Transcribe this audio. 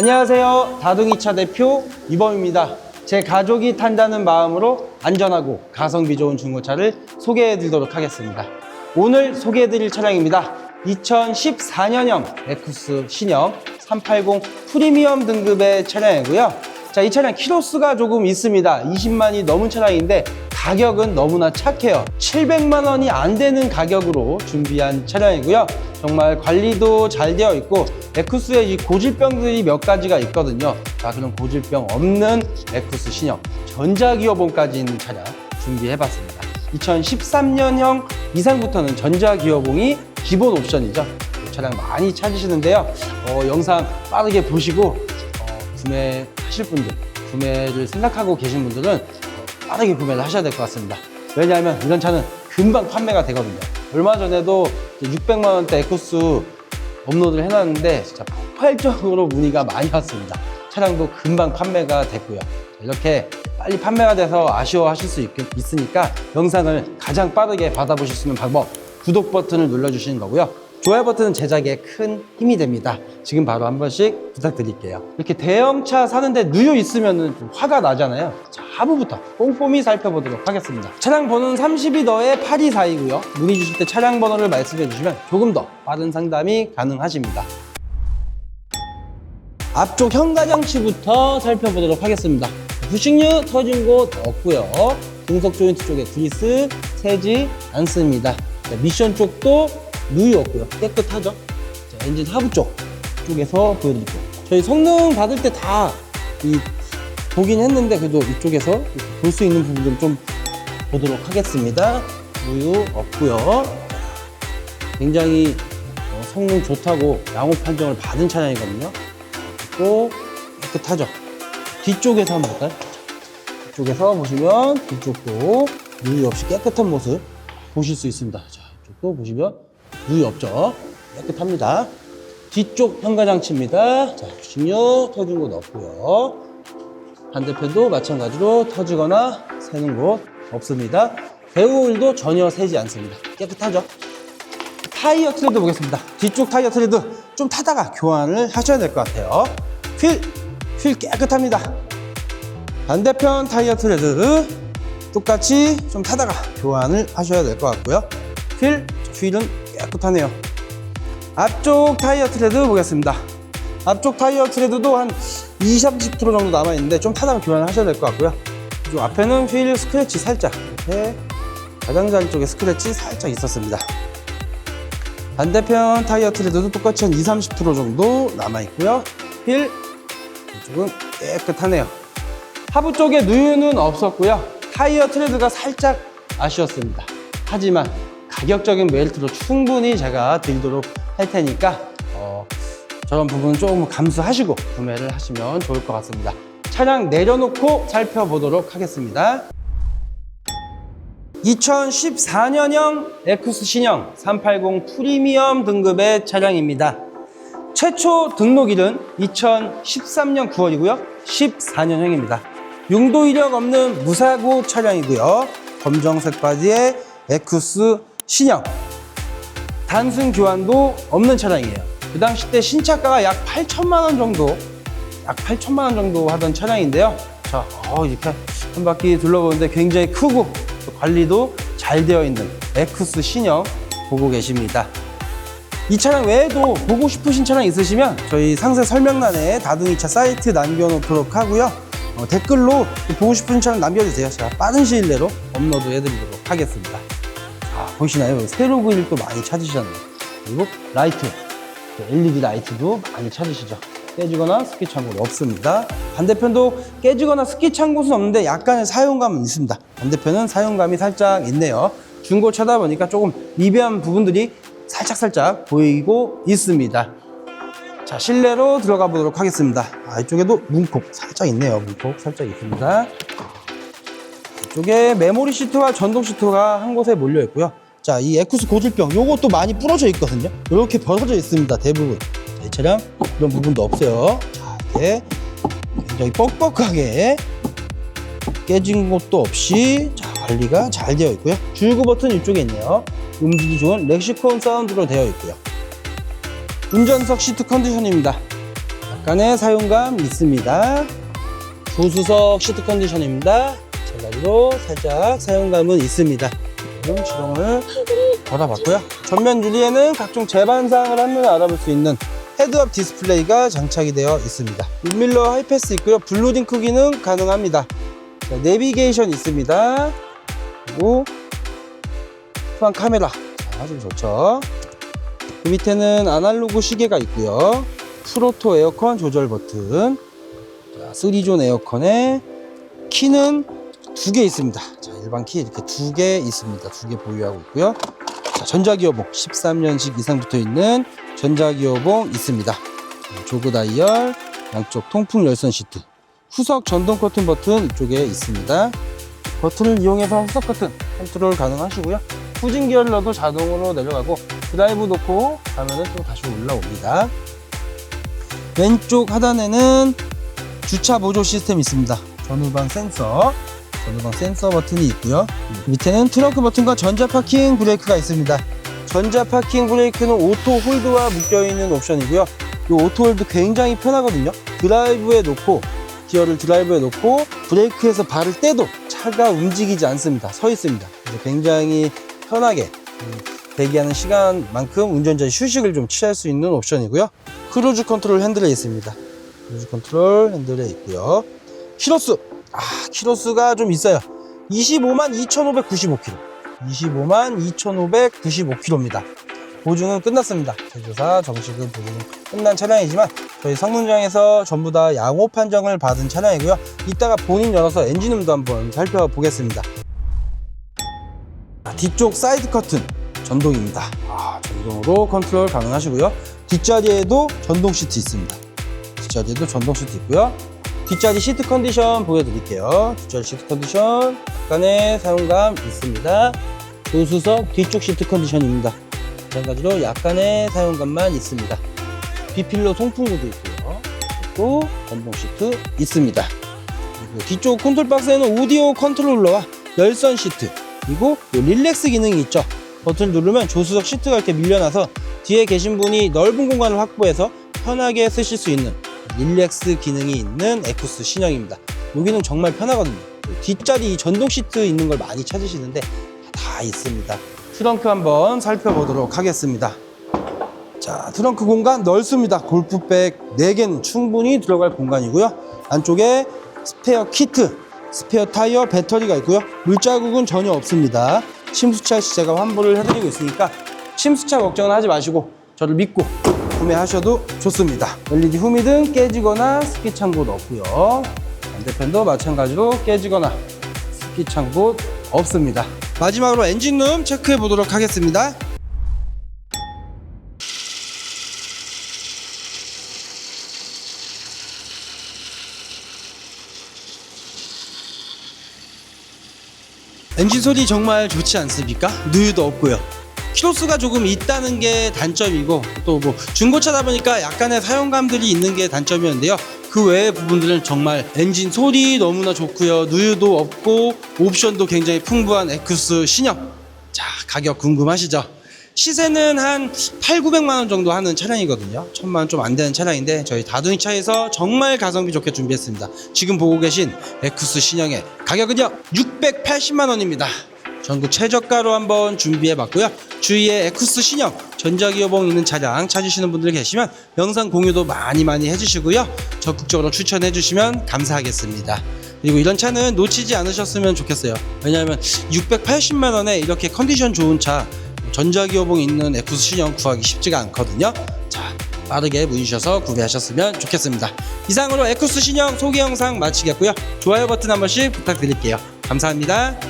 안녕하세요. 다둥이차 대표 이범입니다. 제 가족이 탄다는 마음으로 안전하고 가성비 좋은 중고차를 소개해 드리도록 하겠습니다. 오늘 소개해 드릴 차량입니다. 2014년형 에쿠스 신형 380 프리미엄 등급의 차량이고요. 자, 이 차량 키로수가 조금 있습니다. 20만이 넘은 차량인데 가격은 너무나 착해요. 700만 원이 안 되는 가격으로 준비한 차량이고요. 정말 관리도 잘 되어 있고 에쿠스에 이 고질병들이 몇 가지가 있거든요. 자, 그런 고질병 없는 에쿠스 신형 전자기어봉까지 있는 차량 준비해봤습니다. 2013년형 이상부터는 전자기어봉이 기본 옵션이죠. 이 차량 많이 찾으시는데요. 어, 영상 빠르게 보시고 어, 구매하실 분들, 구매를 생각하고 계신 분들은 어, 빠르게 구매를 하셔야 될 것 같습니다. 왜냐하면 이런 차는 금방 판매가 되거든요. 얼마 전에도 600만 원대 에쿠스 업로드를 해놨는데 진짜 폭발적으로 문의가 많이 왔습니다. 차량도 금방 판매가 됐고요. 이렇게 빨리 판매가 돼서 아쉬워하실 수 있, 있으니까 영상을 가장 빠르게 받아보실 수 있는 방법 구독 버튼을 눌러주시는 거고요. 좋아요 버튼은 제작에 큰 힘이 됩니다. 지금 바로 한 번씩 부탁드릴게요. 이렇게 대형차 사는데 누유 있으면 좀 화가 나잖아요. 자, 하부부터 꼼꼼히 살펴보도록 하겠습니다. 차량 번호는 32더의 8242고요. 문의 주실 때 차량 번호를 말씀해 주시면 조금 더 빠른 상담이 가능하십니다. 앞쪽 현가장치부터 살펴보도록 하겠습니다. 부식류 터진 곳 없고요. 등속 조인트 쪽에 그리스 새지 않습니다. 자, 미션 쪽도 누유 없고요. 깨끗하죠? 자, 엔진 하부 쪽 쪽에서 보여드릴게요. 저희 성능 받을 때 다 이 보긴 했는데 그래도 이쪽에서 볼 수 있는 부분들 좀 보도록 하겠습니다. 누유 없고요. 굉장히 어, 성능 좋다고 양호 판정을 받은 차량이거든요. 또 깨끗하죠. 뒤쪽에서 한번 볼까요? 뒤쪽에서 보시면 뒤쪽도 누유 없이 깨끗한 모습 보실 수 있습니다. 자, 이쪽도 보시면 누유 없죠. 깨끗합니다. 뒤쪽 현가장치입니다. 자, 부식류 터진 곳 없고요. 반대편도 마찬가지로 터지거나 새는 곳 없습니다. 배우 오일도 전혀 새지 않습니다. 깨끗하죠. 타이어 트레드 보겠습니다. 뒤쪽 타이어 트레드 좀 타다가 교환을 하셔야 될 것 같아요. 휠, 휠 깨끗합니다. 반대편 타이어 트레드 똑같이 좀 타다가 교환을 하셔야 될 것 같고요. 휠, 휠은 깨끗하네요. 앞쪽 타이어 트레드 보겠습니다. 앞쪽 타이어 트레드도 한 20, 30% 정도 남아있는데 좀 타다가 교환을 하셔야 될 것 같고요. 이 앞에는 휠 스크래치 살짝 이렇게 가장자리 쪽에 스크래치 살짝 있었습니다. 반대편 타이어 트레드도 똑같이 한 20, 30% 정도 남아있고요. 휠 이쪽은 깨끗하네요. 하부 쪽에 누유는 없었고요. 타이어 트레드가 살짝 아쉬웠습니다. 하지만 가격적인 메리트로 충분히 제가 드리도록 할 테니까 어, 저런 부분은 조금 감수하시고 구매를 하시면 좋을 것 같습니다. 차량 내려놓고 살펴보도록 하겠습니다. 2014년형 에쿠스 신형 380 프리미엄 등급의 차량입니다. 최초 등록일은 2013년 9월이고요. 14년형입니다. 용도 이력 없는 무사고 차량이고요. 검정색 바지에 에쿠스 신형. 단순 교환도 없는 차량이에요. 그 당시 때 신차가가 약 8천만 원 정도, 약 8천만 원 정도 하던 차량인데요. 자, 어, 이렇게 한 바퀴 둘러보는데 굉장히 크고 또 관리도 잘 되어 있는 에쿠스 신형 보고 계십니다. 이 차량 외에도 보고 싶으신 차량 있으시면 저희 상세 설명란에 다둥이차 사이트 남겨놓도록 하고요. 어, 댓글로 보고 싶은 차량 남겨주세요. 제가 빠른 시일 내로 업로드 해드리도록 하겠습니다. 자, 보이시나요? 세로 그릴 도 많이 찾으시잖아요. 그리고 라이트, 또 LED 라이트도 많이 찾으시죠. 깨지거나 스키 창고는 없습니다. 반대편도 깨지거나 스키 창고는 없는데 약간의 사용감은 있습니다. 반대편은 사용감이 살짝 있네요. 중고 차다 보니까 조금 미비한 부분들이 살짝살짝 보이고 있습니다. 자, 실내로 들어가 보도록 하겠습니다. 아, 이쪽에도 문콕 살짝 있네요. 문콕 살짝 있습니다. 이쪽에 메모리 시트와 전동 시트가 한 곳에 몰려 있고요. 자, 이 에쿠스 고질병 요것도 많이 부러져 있거든요. 이렇게 벌어져 있습니다. 대부분. 자, 이 차량 이런 부분도 없어요. 자, 이렇게 굉장히 뻑뻑하게 깨진 것도 없이 자, 관리가 잘 되어 있고요. 줄구 버튼 이쪽에 있네요. 음질이 좋은 렉시콘 사운드로 되어 있고요. 운전석 시트 컨디션입니다. 약간의 사용감 있습니다. 조수석 시트 컨디션입니다. 제가지로 살짝 사용감은 있습니다. 지금 시동을 걸어봤고요. 전면 유리에는 각종 재반상을 한눈에 알아볼 수 있는 헤드업 디스플레이가 장착이 되어 있습니다. 룸밀러 하이패스 있고요. 블루딩 크기는 가능합니다. 자, 내비게이션 있습니다. 그리고 후방 카메라 자, 아주 좋죠. 그 밑에는 아날로그 시계가 있고요. 프로토 에어컨 조절 버튼. 자, 3존 에어컨에 키는 두 개 있습니다. 자, 일반 키 이렇게 두 개 있습니다. 두 개 보유하고 있고요. 자, 전자기어봉 13년식 이상 붙어 있는 전자기어봉 있습니다. 자, 조그 다이얼, 양쪽 통풍 열선 시트, 후석 전동 커튼 버튼 이쪽에 있습니다. 버튼을 이용해서 후석 커튼 컨트롤 가능하시고요. 후진 기어를 넣어도 자동으로 내려가고 드라이브 놓고 가면은 또 다시 올라옵니다. 왼쪽 하단에는 주차 보조 시스템 있습니다. 전후방 센서, 전후방 센서 버튼이 있고요. 밑에는 트렁크 버튼과 전자 파킹 브레이크가 있습니다. 전자 파킹 브레이크는 오토 홀드와 묶여 있는 옵션이고요. 이 오토 홀드 굉장히 편하거든요. 드라이브에 놓고 기어를 드라이브에 놓고 브레이크에서 발을 떼도 차가 움직이지 않습니다. 서 있습니다. 굉장히 편하게 음, 대기하는 시간만큼 운전자의 휴식을 좀 취할 수 있는 옵션이고요. 크루즈 컨트롤 핸들에 있습니다. 크루즈 컨트롤 핸들에 있고요. 키로수 아 키로수가 좀 있어요. 25만 2,595km. 25만 2,595km입니다. 보증은 끝났습니다. 제조사 정식은 보증은 끝난 차량이지만 저희 성능장에서 전부 다 양호 판정을 받은 차량이고요. 이따가 본인 열어서 엔진음도 한번 살펴보겠습니다. 자, 뒤쪽 사이드 커튼 전동입니다. 아, 전동으로 컨트롤 가능하시고요. 뒷자리에도 전동 시트 있습니다. 뒷자리에도 전동 시트 있고요. 뒷자리 시트 컨디션 보여드릴게요. 뒷자리 시트 컨디션 약간의 사용감 있습니다. 조수석 뒤쪽 시트 컨디션입니다. 마찬가지로 약간의 사용감만 있습니다. 비필로 통풍구도 있고요. 또 전동 시트 있습니다. 그리고 뒤쪽 컨트롤 박스에는 오디오 컨트롤러와 열선 시트 그리고 요 릴렉스 기능이 있죠. 버튼 누르면 조수석 시트가 이렇게 밀려나서 뒤에 계신 분이 넓은 공간을 확보해서 편하게 쓰실 수 있는 릴렉스 기능이 있는 에쿠스 신형입니다. 여기는 정말 편하거든요. 뒷자리 이 전동 시트 있는 걸 많이 찾으시는데 다 있습니다. 트렁크 한번 살펴보도록 하겠습니다. 자, 트렁크 공간 넓습니다. 골프백 4개는 충분히 들어갈 공간이고요. 안쪽에 스페어 키트, 스페어 타이어, 배터리가 있고요. 물자국은 전혀 없습니다. 침수차 시 제가 환불을 해드리고 있으니까 침수차 걱정은 하지 마시고 저를 믿고 구매하셔도 좋습니다. LED 후미등 깨지거나 스키 창고도 없고요. 반대편도 마찬가지로 깨지거나 스키 창고 없습니다. 마지막으로 엔진룸 체크해 보도록 하겠습니다. 엔진 소리 정말 좋지 않습니까? 누유도 없고요. 키로수가 조금 있다는 게 단점이고 또 뭐 중고차다 보니까 약간의 사용감들이 있는 게 단점이었는데요. 그 외의 부분들은 정말 엔진 소리 너무나 좋고요. 누유도 없고 옵션도 굉장히 풍부한 에쿠스 신형. 자, 가격 궁금하시죠? 시세는 한 8, 900만 원 정도 하는 차량이거든요. 천만 원좀안 되는 차량인데 저희 다둥이 차에서 정말 가성비 좋게 준비했습니다. 지금 보고 계신 에쿠스 신형의 가격은요 680만 원입니다. 전국 최저가로 한번 준비해 봤고요. 주위에 에쿠스 신형 전자기어봉 있는 차량 찾으시는 분들 계시면 영상 공유도 많이 많이 해주시고요. 적극적으로 추천해 주시면 감사하겠습니다. 그리고 이런 차는 놓치지 않으셨으면 좋겠어요. 왜냐하면 680만 원에 이렇게 컨디션 좋은 차 전자기어봉 있는 에쿠스 신형 구하기 쉽지가 않거든요. 자, 빠르게 문의 주셔서 구매하셨으면 좋겠습니다. 이상으로 에쿠스 신형 소개 영상 마치겠고요. 좋아요 버튼 한 번씩 부탁드릴게요. 감사합니다.